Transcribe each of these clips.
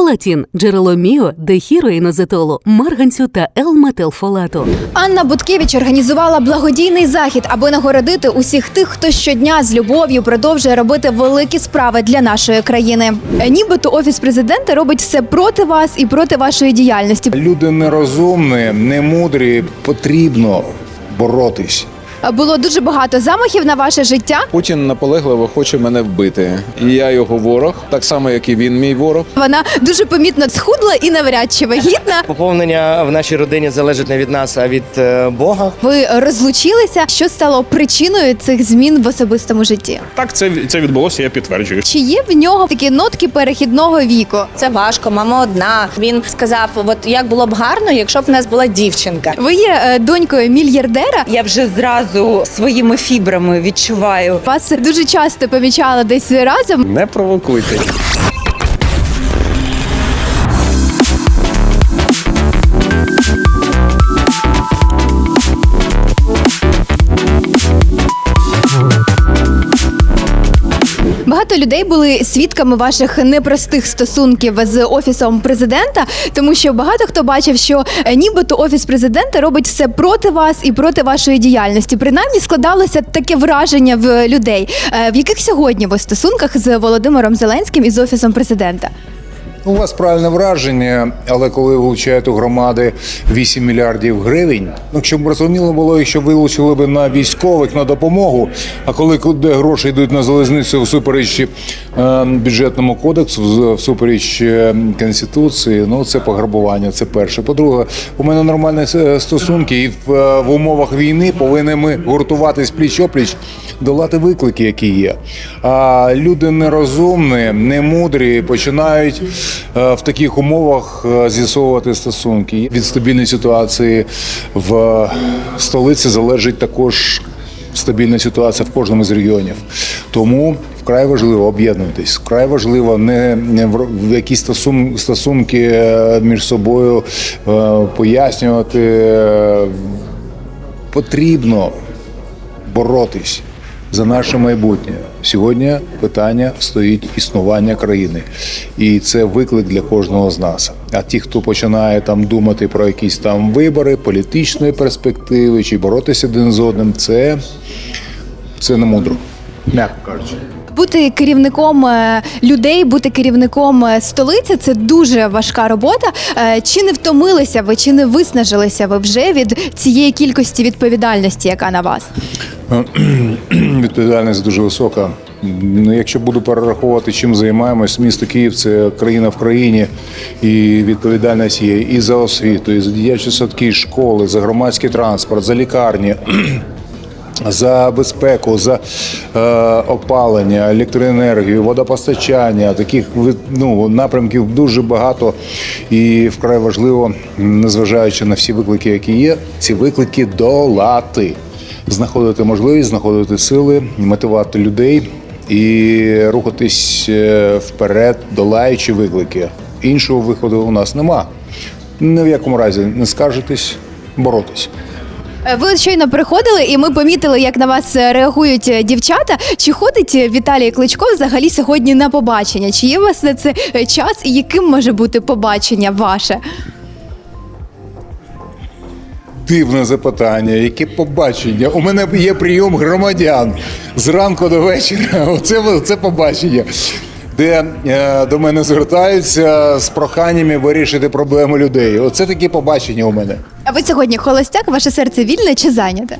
Фолатін – джерело міо, дехіроїнозетолу, марганцю та Л-метилфолату. Анна Буткевич організувала благодійний захід, аби нагородити усіх тих, хто щодня з любов'ю продовжує робити великі справи для нашої країни. Е, Нібито офіс президента робить все проти вас і проти вашої діяльності. Люди нерозумні, немудрі, потрібно боротись. Було дуже багато замахів на ваше життя. Путін наполегливо хоче мене вбити. І я його ворог, так само як і він мій ворог. Вона дуже помітно схудла і навряд чи вагітна. Поповнення в нашій родині залежить не від нас, а від е, Бога. Ви розлучилися. Що стало причиною цих змін в особистому житті? Так, це, це відбулося, я підтверджую. Чи є в нього такі нотки перехідного віку? Це важко, мама одна. Він сказав: от як було б гарно, якщо б в нас була дівчинка. Ви є е, донькою мільярдера. Я вже зразу своїми фібрами відчуваю. Вас дуже часто помічала десь разом. Не провокуйте. Багато людей були свідками ваших непростих стосунків з офісом президента, тому що багато хто бачив, що е, нібито офіс президента робить все проти вас і проти вашої діяльності. Принаймні складалося таке враження в людей. Е, В яких сьогодні ви стосунках з Володимиром Зеленським і з офісом президента? У вас правильне враження, але коли вилучають у громади 8 мільярдів гривень, ну щоб розуміло було, якщо вилучили б на військових на допомогу. А коли куди гроші йдуть на залізницю всупереч е, бюджетному кодексу, всупереч е, конституції, ну це пограбування. Це перше. По-друге, у мене нормальні е, стосунки, і в, е, в умовах війни повинні ми гуртуватись пліч опліч, долати виклики, які є. А люди нерозумні, немудрі, починають в таких умовах е, з'ясовувати стосунки. Від стабільної ситуації в столиці залежить також стабільна ситуація в кожному з регіонів. Тому вкрай важливо об'єднуватись, вкрай важливо не, в якісь стосунки е, між собою е, пояснювати. Е, Потрібно боротись за наше майбутнє. Сьогодні питання стоїть існування країни, і це виклик для кожного з нас. А ті, хто починає там думати про якісь там вибори, політичної перспективи чи боротися один з одним, це, це не мудро, м'яко кажучи. Бути керівником е, людей, бути керівником е, столиці це дуже важка робота. Е, Чи не втомилися ви, чи не виснажилися ви вже від цієї кількості відповідальності, яка на вас? Відповідальність дуже висока. Ну, Якщо буду перераховувати, чим займаємось, місто Київ це країна в країні, і відповідальність є і за освіту, і за дитячі садки, школи, за громадський транспорт, за лікарні. За безпеку, за е, опалення, електроенергію, водопостачання, таких ну, напрямків дуже багато. І вкрай важливо, незважаючи на всі виклики, які є, ці виклики долати знаходити можливість, знаходити сили, мотивувати людей і рухатись е, вперед, долаючи виклики. Іншого виходу у нас нема. Ні в якому разі не скаржитись, боротись. Е, Ви щойно приходили, і ми помітили, як на вас е, реагують е, дівчата. Чи ходить Віталій Кличко взагалі сьогодні на побачення? Чи є у вас на це час, і яким може бути побачення ваше? Дивне запитання, яке побачення. У мене є прийом громадян зранку до вечора. Оце це побачення, де е, до мене звертаються з проханнями вирішити проблеми людей. Оце такі побачення у мене. А ви сьогодні холостяк, ваше серце вільне чи зайняте?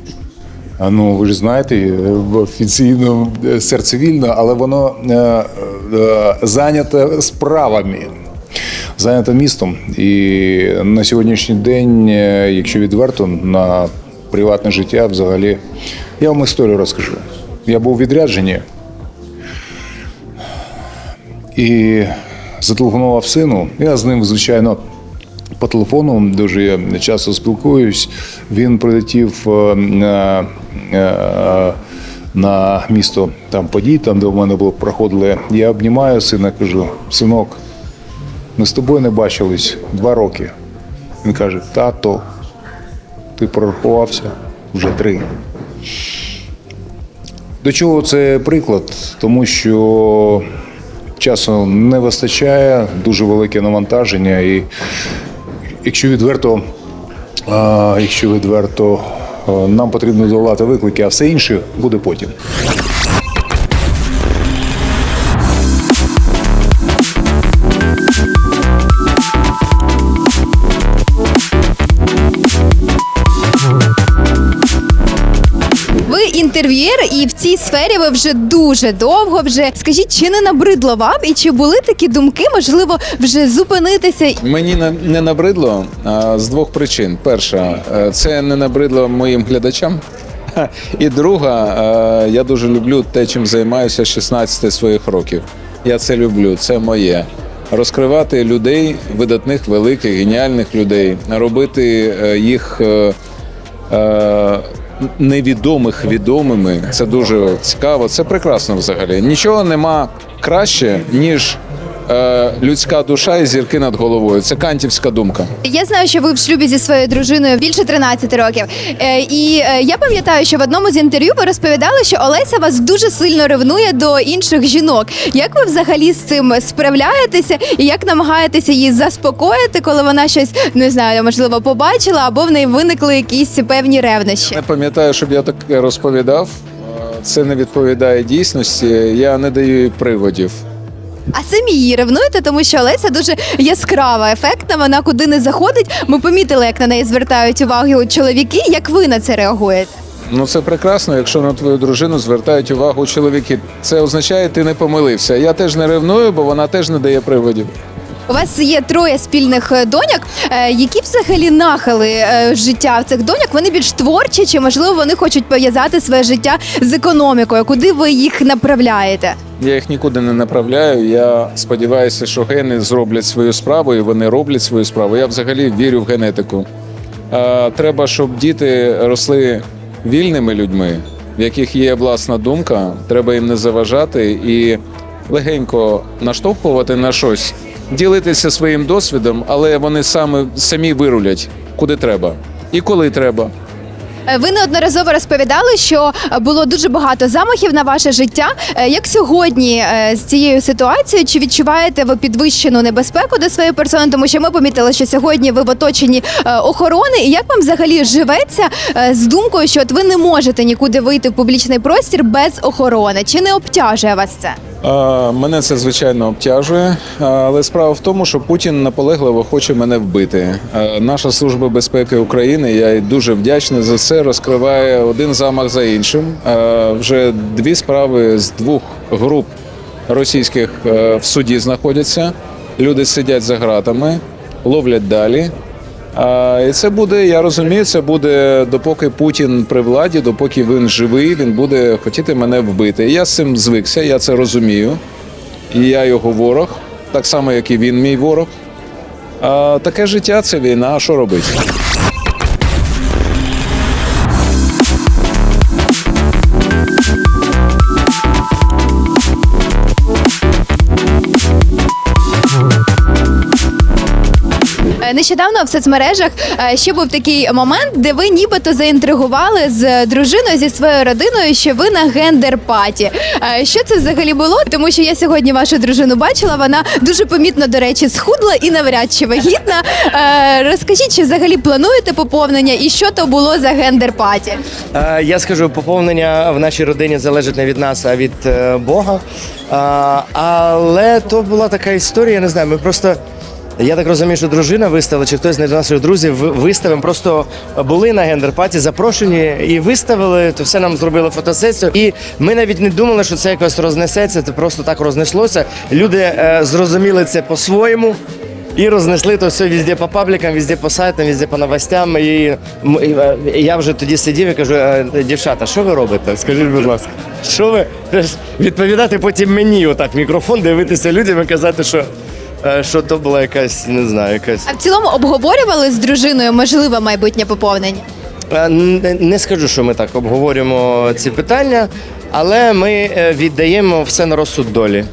А ну ви ж знаєте, е, офіційно е, серце вільно, але воно е, е, зайняте справами. Зайнято містом. І на сьогоднішній день, е, якщо відверто, на приватне життя взагалі. Я вам історію розкажу. Я був у відрядженні і зателефонував сину. Я з ним, звичайно, по телефону дуже я часто спілкуюсь. Він прилетів е, на, е, на місто там подій, там де в мене було проходили. Я обнімаю сина, кажу: синок, ми з тобою не бачились два роки. Він каже: тато, ти прорахувався вже три. До чого це приклад? Тому що Часу не вистачає, дуже велике навантаження, і якщо відверто, якщо відверто, нам потрібно долати виклики, а все інше буде потім. Ви інтерв'єр, і в цій сфері ви вже дуже довго. Вже скажіть, чи не набридло вам, і чи були такі думки, можливо, вже зупинитися? Мені не- набридло а, з двох причин. Перша, е, це не набридло моїм глядачам. І друга, е, я дуже люблю те, чим займаюся з 16 своїх років. Я це люблю, це моє. Розкривати людей, видатних, великих, геніальних людей, робити е, їх е, е, невідомих відомими. Це дуже цікаво. Це прекрасно взагалі. Нічого нема краще, ніж людська душа і зірки над головою. Це кантівська думка. Я знаю, що ви в шлюбі зі своєю дружиною більше 13 років. Е, і е, я пам'ятаю, що в одному з інтерв'ю ви розповідали, що Олеся вас дуже сильно ревнує до інших жінок. Як ви взагалі з цим справляєтеся, і як намагаєтеся її заспокоїти, коли вона щось не знаю, можливо, побачила або в неї виникли якісь певні ревнощі? Не пам'ятаю, щоб я так розповідав. Е, Це не відповідає дійсності. Я не даю їй приводів. А самі її ревнуєте, тому що Олеся дуже яскрава, ефектна. Вона куди не заходить. Ми помітили, як на неї звертають увагу чоловіки. Як ви на це реагуєте? Ну це прекрасно, якщо на твою дружину звертають увагу чоловіки. Це означає, ти не помилився. Я теж не ревную, бо вона теж не дає приводів. У вас є троє спільних е, доньок. Е, Які взагалі нахили е, життя в цих доньок? Вони більш творчі, чи можливо вони хочуть пов'язати своє життя з економікою? Куди ви їх направляєте? Я їх нікуди не направляю. Я сподіваюся, що гени зроблять свою справу, і вони роблять свою справу. Я взагалі вірю в генетику. Треба, щоб діти росли вільними людьми, в яких є власна думка. Треба їм не заважати і легенько наштовхувати на щось, ділитися своїм досвідом, але вони саме самі вирулять куди треба і коли треба. Е, Ви неодноразово розповідали, що було дуже багато замахів на ваше життя. Е, Як сьогодні е, з цією ситуацією, чи відчуваєте ви підвищену небезпеку до своєї персони? Тому що ми помітили, що сьогодні ви в оточенні охорони. І як вам взагалі живеться з думкою, що от ви не можете нікуди вийти в публічний простір без охорони? Чи не обтяжує вас це? Мене це звичайно обтяжує, але справа в тому, що Путін наполегливо хоче мене вбити. Наша служба безпеки України, я їй дуже вдячний за це. Розкриває один замах за іншим. Вже дві справи з двох груп російських е, в суді знаходяться. Люди сидять за ґратами, ловлять далі. І це буде, я розумію, це буде допоки Путін при владі, допоки він живий, він буде хотіти мене вбити. Я з цим звикся, я це розумію. І я його ворог, так само, як і він мій ворог. А, таке життя це війна, а що робити? Нещодавно в соцмережах е, ще був такий момент, де ви нібито заінтригували з дружиною зі своєю родиною, що ви на гендер-паті. Е, Що це взагалі було? Тому що я сьогодні вашу дружину бачила. Вона дуже помітно, до речі, схудла і навряд чи вагітна. Е, Розкажіть, чи взагалі плануєте поповнення і що то було за гендер-паті? Е, Я скажу, поповнення в нашій родині залежить не від нас, а від е, Бога. Але то була така історія, я не знаю. Ми просто. Я так розумію, що дружина виставила, чи хтось з наших друзів виставив. Просто були на гендер-паті, запрошені і виставили. То все нам зробили фотосесію. І ми навіть не думали, що це якось рознесеться. Це просто так рознеслося. Люди е, зрозуміли це по-своєму. І рознесли то все везде по паблікам, везде по сайтам, везде по новостям. І, е, я вже тоді сидів і кажу, «Е, дівчата, що ви робите? Скажіть, будь ласка, що ви відповідати потім мені, отак мікрофон, дивитися людям і казати, що, що то була якась, не знаю, якась. А в цілому обговорювали з дружиною можливе майбутнє поповнення? Е, Не, не скажу, що ми так обговорюємо ці питання, але ми е, віддаємо все на розсуд долі.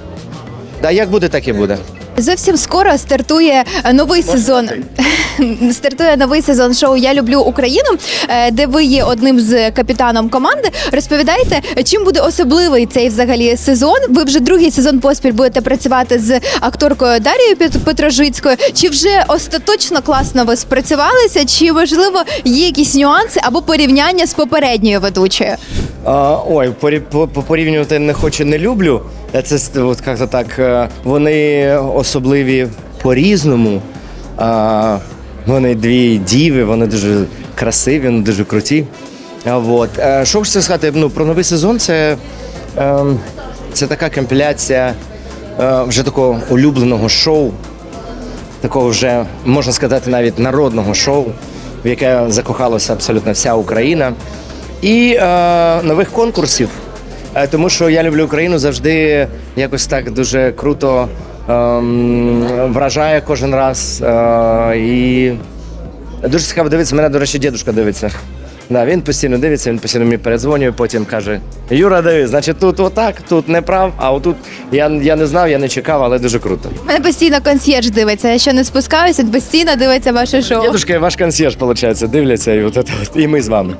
Да, як буде, так і буде. Зовсім скоро стартує новий сезон. стартує новий сезон шоу Я люблю Україну, е, де ви є одним з капітаном команди. Розповідайте, чим буде особливий цей взагалі сезон. Ви вже другий сезон поспіль будете працювати з акторкою Дарією Петрожицькою. Чи вже остаточно класно ви спрацювалися? Чи можливо є якісь нюанси або порівняння з попередньою ведучою? А, ой, порі- по- по- порівнювати не хочу, не люблю. Е, Це от як-то так. е, Вони особливі по-різному. Вони дві діви, вони дуже красиві, вони дуже круті. А, Вот. Е, Що хочу сказати? Ну, про новий сезон це, ем, це така компіляція вже такого улюбленого шоу, такого вже, можна сказати, навіть народного шоу, в яке закохалася абсолютно вся Україна. І нових конкурсів. Е, тому що я люблю Україну завжди якось так дуже круто ем, вражає кожен раз. Е, і дуже цікаво дивитися. Мене, до речі, дідусь дивиться. Да, він постійно дивиться, він постійно мені передзвонює, потім каже: Юра, дивись, значить тут отак, тут не прав, а отут я, я не знав, я не чекав, але дуже круто. Мене постійно консьєрж дивиться. Я ще не спускаюся, постійно дивиться ваше шоу. Дідушка, ваш консьєрж, виходить, дивляться, і, от, це от, і ми з вами.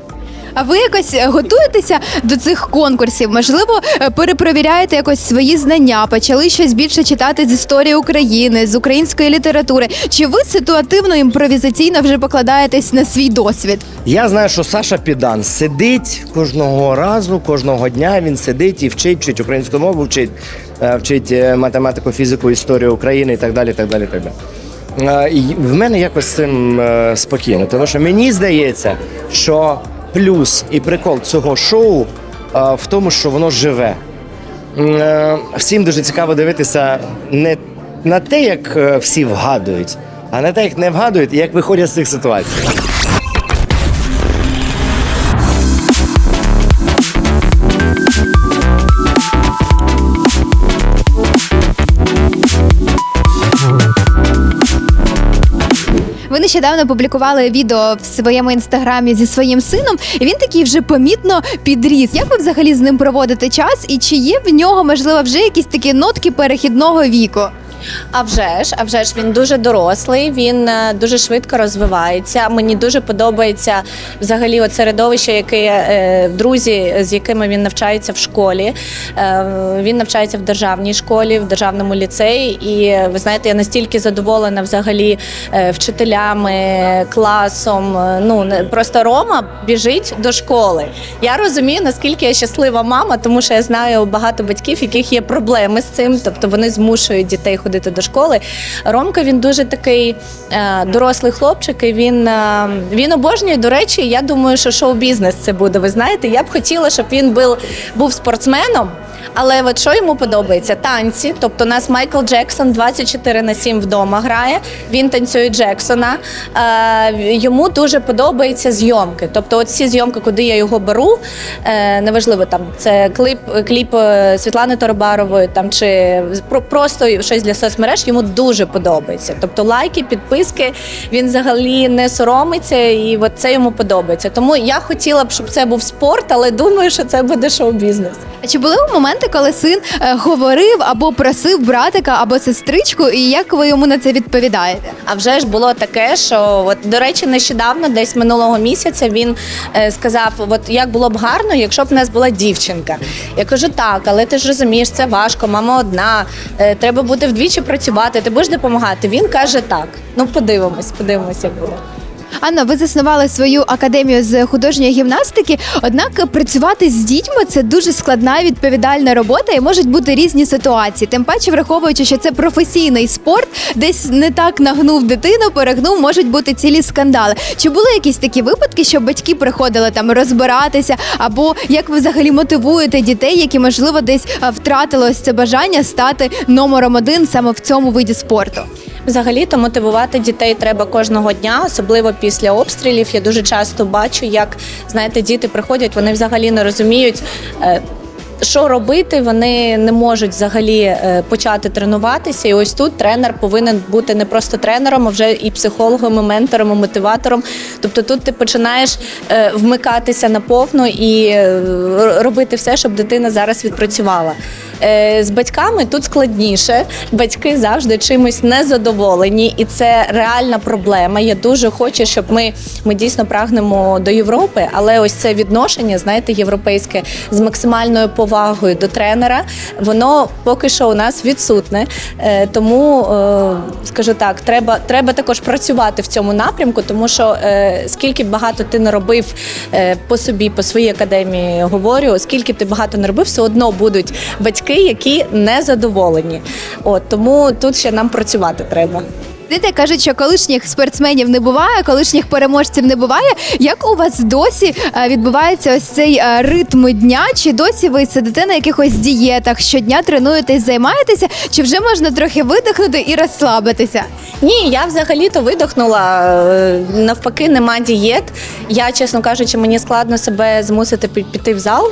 А ви якось е, готуєтеся до цих конкурсів? Можливо, е, перепровіряєте якось свої знання, почали щось більше читати з історії України, з української літератури. Чи ви ситуативно імпровізаційно вже покладаєтесь на свій досвід? Я знаю, що Саша Підан сидить кожного разу, кожного дня він сидить і вчить, вчить українську мову, вчить, е, вчить математику, фізику, історію України і так далі. так далі, так далі. І в мене якось цим спокійно, тому що мені здається, що плюс і прикол цього шоу в тому, що воно живе. Е, Всім дуже цікаво дивитися не на те, як е, всі вгадують, а на те, як не вгадують як виходять з цих ситуацій. Нещодавно публікували відео в своєму інстаграмі зі своїм сином, і він такий вже помітно підріс. Як ви взагалі з ним проводите час? І чи є в нього можливо вже якісь такі нотки перехідного віку? А вже ж, а вже ж він дуже дорослий, він е, дуже швидко розвивається. Мені дуже подобається взагалі от середовище, яке е, друзі, з якими він навчається в школі. Е, Він навчається в державній школі, в державному ліцеї. І ви знаєте, я настільки задоволена взагалі вчителями, класом. Ну просто Рома біжить до школи. Я розумію, наскільки я щаслива мама, тому що я знаю багато батьків, яких є проблеми з цим, тобто вони змушують дітей ходити до школи. Ромка він дуже такий е, дорослий хлопчик, і він, е, він обожнює. До речі, я думаю, що шоу-бізнес це буде. Ви знаєте, я б хотіла, щоб він був, був спортсменом. Але от що йому подобається? Танці. Тобто у нас Майкл Джексон 24 на 7 вдома грає. Він танцює Джексона. Е, йому дуже подобаються зйомки. Тобто, от ці зйомки, куди я його беру, е, неважливо там це кліп, кліп е, Світлани Торобарової, там чи про- просто щось для соцмереж. Йому дуже подобається. Тобто лайки, підписки. Він взагалі не соромиться, і от це йому подобається. Тому я хотіла б, щоб це був спорт, але думаю, що це буде шоу-бізнес. А чи були моменти, коли син е, говорив або просив братика або сестричку, і як ви йому на це відповідаєте? А вже ж було таке, що от до речі, нещодавно, десь минулого місяця, він е, сказав: от як було б гарно, якщо б в нас була дівчинка. Я кажу, так, але ти ж розумієш, це важко, мама одна, е, треба буде вдвічі працювати, ти будеш допомагати. Він каже так. Ну, подивимось, подивимось, як буде. Анна, ви заснували свою академію з художньої гімнастики. Однак працювати з дітьми це дуже складна відповідальна робота, і можуть бути різні ситуації. Тим паче, враховуючи, що це професійний спорт, десь не так нагнув дитину, перегнув, можуть бути цілі скандали. Чи були якісь такі випадки, що батьки приходили там розбиратися, або як ви взагалі мотивуєте дітей, які можливо десь втратили ось це бажання стати номером один саме в цьому виді спорту? Взагалі-то мотивувати дітей треба кожного дня, особливо після обстрілів. Я дуже часто бачу, як знаєте, діти приходять, вони взагалі не розуміють. е, Що робити, вони не можуть взагалі е, почати тренуватися. І ось тут тренер повинен бути не просто тренером, а вже і психологом, і ментором, і мотиватором. Тобто тут ти починаєш е, вмикатися наповну і робити все, щоб дитина зараз відпрацювала. Е, З батьками тут складніше. Батьки завжди чимось незадоволені, і це реальна проблема. Я дуже хочу, щоб ми, ми дійсно прагнемо до Європи, але ось це відношення, знаєте, європейське з максимальною повагою до тренера, воно поки що у нас відсутне. Е, Тому е, скажу так, треба, треба також працювати в цьому напрямку, тому що скільки багато ти не робив по собі, по своїй академії говорю, скільки ти багато не робив, все одно будуть батьки, які не задоволені. От тому тут ще нам працювати треба. Знаєте, кажуть, що колишніх спортсменів не буває, колишніх переможців не буває. Як у вас досі е, відбувається ось цей е, ритм дня? Чи досі ви сидите на якихось дієтах, щодня тренуєтесь, займаєтеся? Чи вже можна трохи видихнути і розслабитися? Ні, я взагалі-то видохнула. Е, Навпаки, нема дієт. Я, чесно кажучи, мені складно себе змусити пі- піти в зал.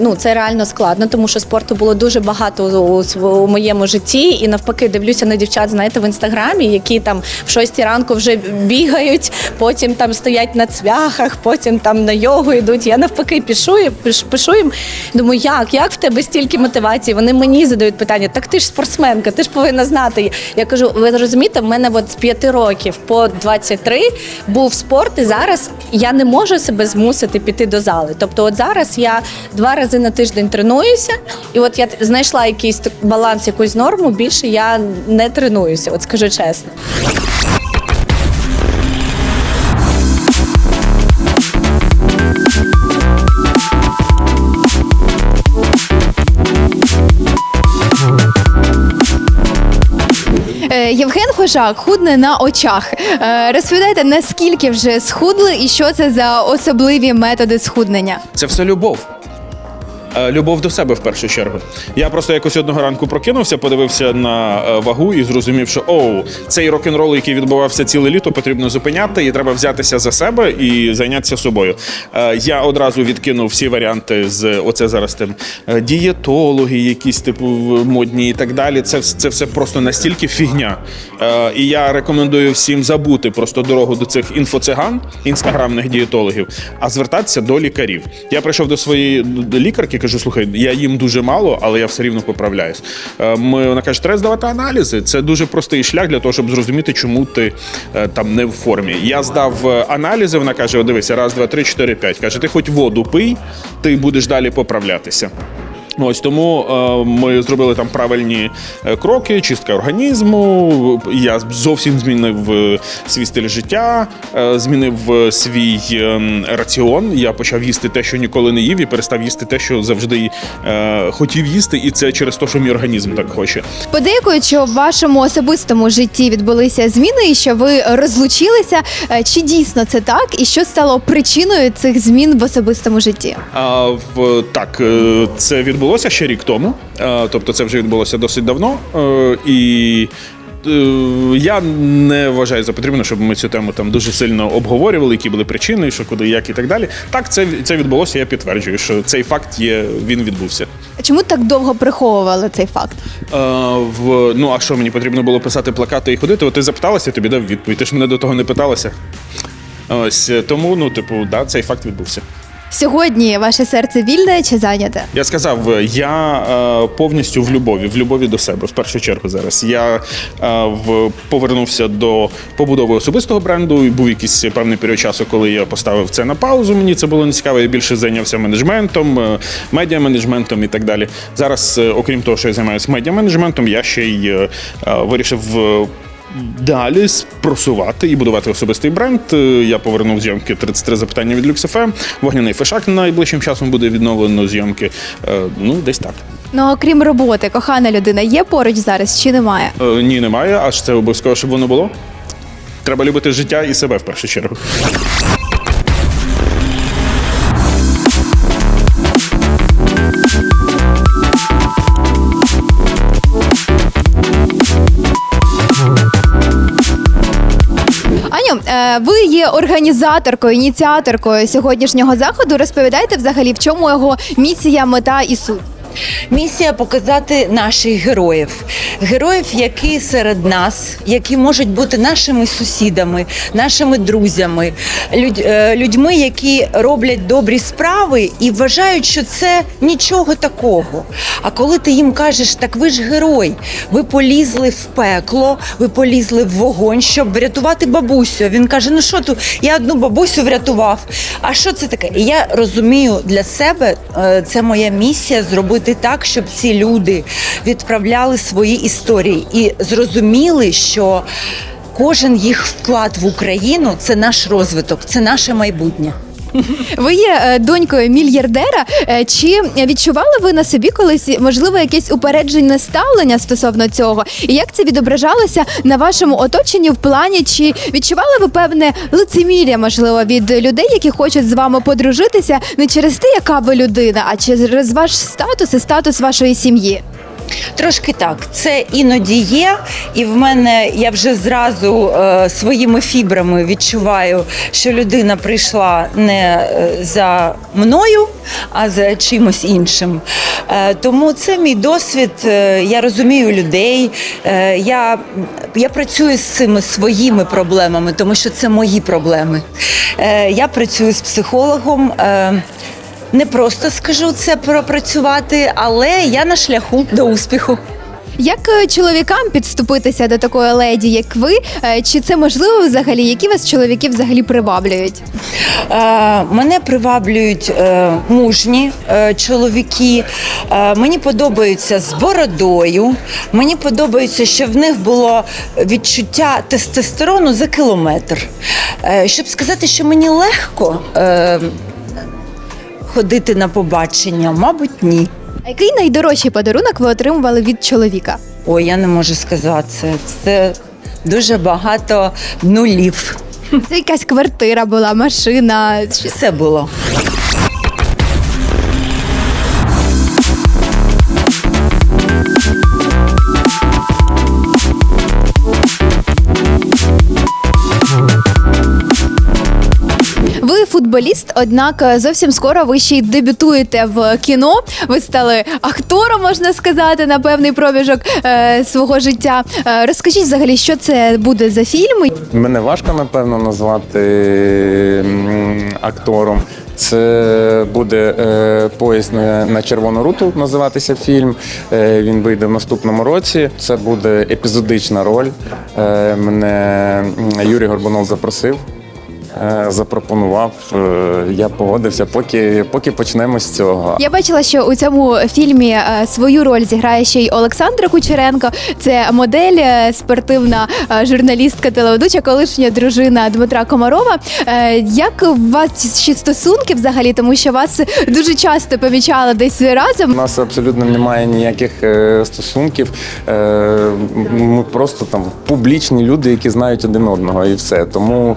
Ну, це реально складно, тому що спорту було дуже багато у, св- у моєму житті. І навпаки, дивлюся на дівчат, знаєте, в інстаграмі, які там в 6 ранку вже бігають, потім там стоять на цвяхах, потім там на йогу йдуть. Я навпаки пишу, і- пишу їм. Думаю, як? Як в тебе стільки мотивації? Вони мені задають питання: так ти ж спортсменка, ти ж повинна знати. Я кажу, ви розумієте, в мене от з 5 років по 23 був спорт, і зараз я не можу себе змусити піти до зали. Тобто, от зараз я два рази на тиждень тренуюся, і от я знайшла якийсь баланс, якусь норму. Більше я не тренуюся, от скажу чесно. Е, Євген Хожак худне на очах. Е, Розповідайте, наскільки вже схудли і що це за особливі методи схуднення? Це все любов. Е, Любов до себе в першу чергу. Я просто якось одного ранку прокинувся, подивився на е, вагу і зрозумів, що оу, цей рок-н-рол, який відбувався ціле літо, потрібно зупиняти, і треба взятися за себе і зайнятися собою. Е, Я одразу відкинув всі варіанти з оце зараз тим дієтологи, якісь типу модні і так далі. Це, це все просто настільки фігня. І я рекомендую всім забути просто дорогу до цих інфоциган, інстаграмних дієтологів, а звертатися до лікарів. Я прийшов до своєї лікарки, кажу, слухай, я їм дуже мало, але я все рівно поправляюсь. Е, Ми, вона каже, треба здавати аналізи. Це дуже простий шлях для того, щоб зрозуміти, чому ти е, там не в формі. Я здав е, аналізи. Вона каже: дивися, раз, два, три, чотири, п'ять. Каже, ти хоч воду пий, ти будеш далі поправлятися. Ось тому е, ми зробили там правильні е, кроки, чистка організму. Я зовсім змінив е, свій стиль життя, е, змінив е, свій е, раціон. Я почав їсти те, що ніколи не їв, і перестав їсти те, що завжди е, хотів їсти, і це через те, що мій організм так хоче. Подейкують, що в вашому особистому житті відбулися зміни і що ви розлучилися. Чи дійсно це так? І що стало причиною цих змін в особистому житті? А в так, це відбулося ще рік тому. Е, Тобто, це вже відбулося досить давно. Е, І е, я не вважаю за потрібно, щоб ми цю тему там дуже сильно обговорювали, які були причини, що куди, як і так далі. Так, це, це відбулося. Я підтверджую, що цей факт є, він відбувся. А Чому так довго приховували цей факт? Е, в, ну а що мені потрібно було писати плакати і ходити? От ти запиталася, я тобі дав відповідь. Ти ж мене до того не питалася. Ось тому, ну, типу, да, цей факт відбувся. Сьогодні ваше серце вільне чи зайняте? Я сказав, е, я е, повністю в любові, в любові до себе в першу чергу зараз. Я е, в, повернувся до побудови особистого бренду. І був якийсь певний період часу, коли я поставив це на паузу. Мені це було не цікаво. Я більше зайнявся менеджментом, е, медіаменеджментом і так далі. Зараз, е, окрім того, що я займаюся медіаменеджментом, я ще й е, е, вирішив. е, Далі просувати і будувати особистий бренд. Е, Я повернув зйомки 33 запитання від LuxFM. Вогняний фишак найближчим часом буде відновлено зйомки. Е, Ну, десь так. Ну окрім роботи, кохана людина є поруч зараз чи немає? Е, Ні, немає, аж це обов'язково, щоб воно було. Треба любити життя і себе в першу чергу. Аню, е, ви є організаторкою, ініціаторкою сьогоднішнього заходу. Розповідайте взагалі, в чому його місія, мета і суть. Місія показати наших героїв, героїв, які серед нас, які можуть бути нашими сусідами, нашими друзями, е, людьми, які роблять добрі справи і вважають, що це нічого такого. А коли ти їм кажеш, так ви ж герой, ви полізли в пекло, ви полізли в вогонь, щоб врятувати бабусю. Він каже: Ну що тут, я одну бабусю врятував. А що це таке? І я розумію для себе, е, це моя місія зробити так, щоб ці люди відправляли свої історії і зрозуміли, що кожен їх вклад в Україну це наш розвиток, це наше майбутнє. Ви є е, донькою мільярдера. Е, Чи відчували ви на собі колись можливо якесь упереджене ставлення стосовно цього? І як це відображалося на вашому оточенні в плані? Чи відчували ви певне лицемір'я, можливо, від людей, які хочуть з вами подружитися не через те, яка ви людина, а через ваш статус і статус вашої сім'ї? Трошки так. Це іноді є, і в мене я вже зразу е, своїми фібрами відчуваю, що людина прийшла не е, за мною, а за чимось іншим. Е, тому це мій досвід. Е, я розумію людей. Е, я, я працюю з цими своїми проблемами, тому що це мої проблеми. Е, я працюю з психологом. Е, не просто скажу це пропрацювати, але я на шляху до успіху. Як е, чоловікам підступитися до такої леді, як ви? Е, Чи це можливо взагалі? Які вас чоловіки взагалі приваблюють? Е, мене приваблюють е, мужні е, чоловіки. Е, мені подобаються з бородою. Мені подобається, що в них було відчуття тестостерону за кілометр. Е, щоб сказати, що мені легко е, ходити на побачення, мабуть, ні. А який найдорожчий подарунок ви отримували від чоловіка? Ой, я не можу сказати це. Це дуже багато нулів. Це якась квартира була, машина. Все було. Футболіст, однак е, зовсім скоро ви ще й дебютуєте в кіно. Ви стали актором, можна сказати, на певний проміжок е, свого життя. Е, розкажіть взагалі, що це буде за фільм? Мене важко напевно назвати актором. Це буде е, поїзд на, на червону руту називатися фільм. Е, він вийде в наступному році. Це буде епізодична роль. Е, мене Юрій Горбунов запросив. Е, Запропонував, Е, я погодився, поки, поки почнемо з цього. Я бачила, що у цьому фільмі е, свою роль зіграє ще й Олександра Кучеренко. Це модель, спортивна журналістка, телеведуча, колишня дружина Дмитра Комарова. Як у вас ще стосунки взагалі? Тому що вас дуже часто помічала десь разом. У нас абсолютно немає ніяких стосунків. Ми просто там публічні люди, які знають один одного, і все. Тому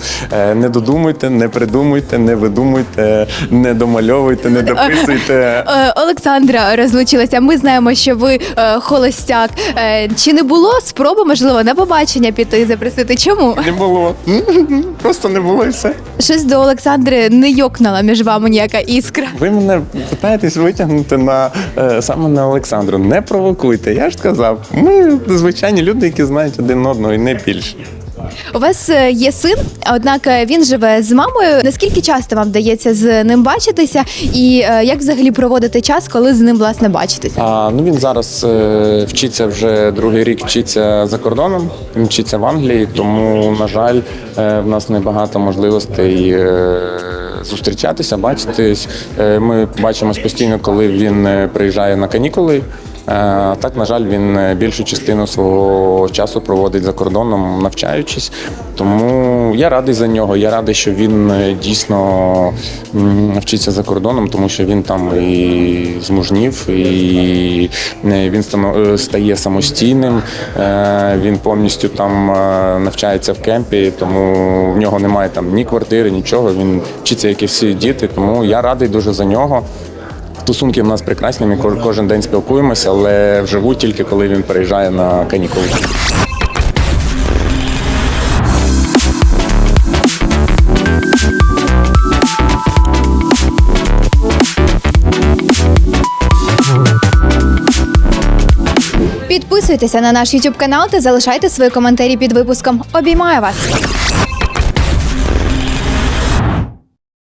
не додумуйте, не придумуйте, не видумуйте, не домальовуйте, не дописуйте. Е, Олександра розлучилася. Ми знаємо, що ви е, холостяк. Е, Чи не було спроби, можливо, на побачення піти запросити? Чому? Не було. Просто не було і все. Щось до Олександри не йокнула між вами ніяка іскра. Ви мене питаєтесь витягнути на е, саме на Олександру. Не провокуйте. Я ж сказав. Ми звичайні люди, які знають один одного і не більше. У вас е, є син, однак е, він живе з мамою. Наскільки часто вам вдається з ним бачитися, і е, як взагалі проводити час, коли з ним власне бачитеся? А, ну він зараз е, вчиться вже другий рік вчиться за кордоном. Він вчиться в Англії, тому, на жаль, е, в нас небагато можливостей. Е, Зустрічатися, бачитись. Ми бачимось постійно, коли він е, приїжджає на канікули. Е, Так, на жаль, він е, більшу частину свого часу проводить за кордоном, навчаючись. Тому я радий за нього. Я радий, що він е, дійсно вчиться за кордоном, тому що він там і змужнів, і він стає самостійним. Він повністю там навчається в кемпі, тому в нього немає там ні квартири, нічого. Він вчиться, як і всі діти. Тому я радий дуже за нього. Стосунки в нас прекрасні, ми кож- кожен день спілкуємося, але вживу тільки коли він приїжджає на канікули. Підписуйтеся на наш YouTube канал та залишайте свої коментарі під випуском. Обіймаю вас!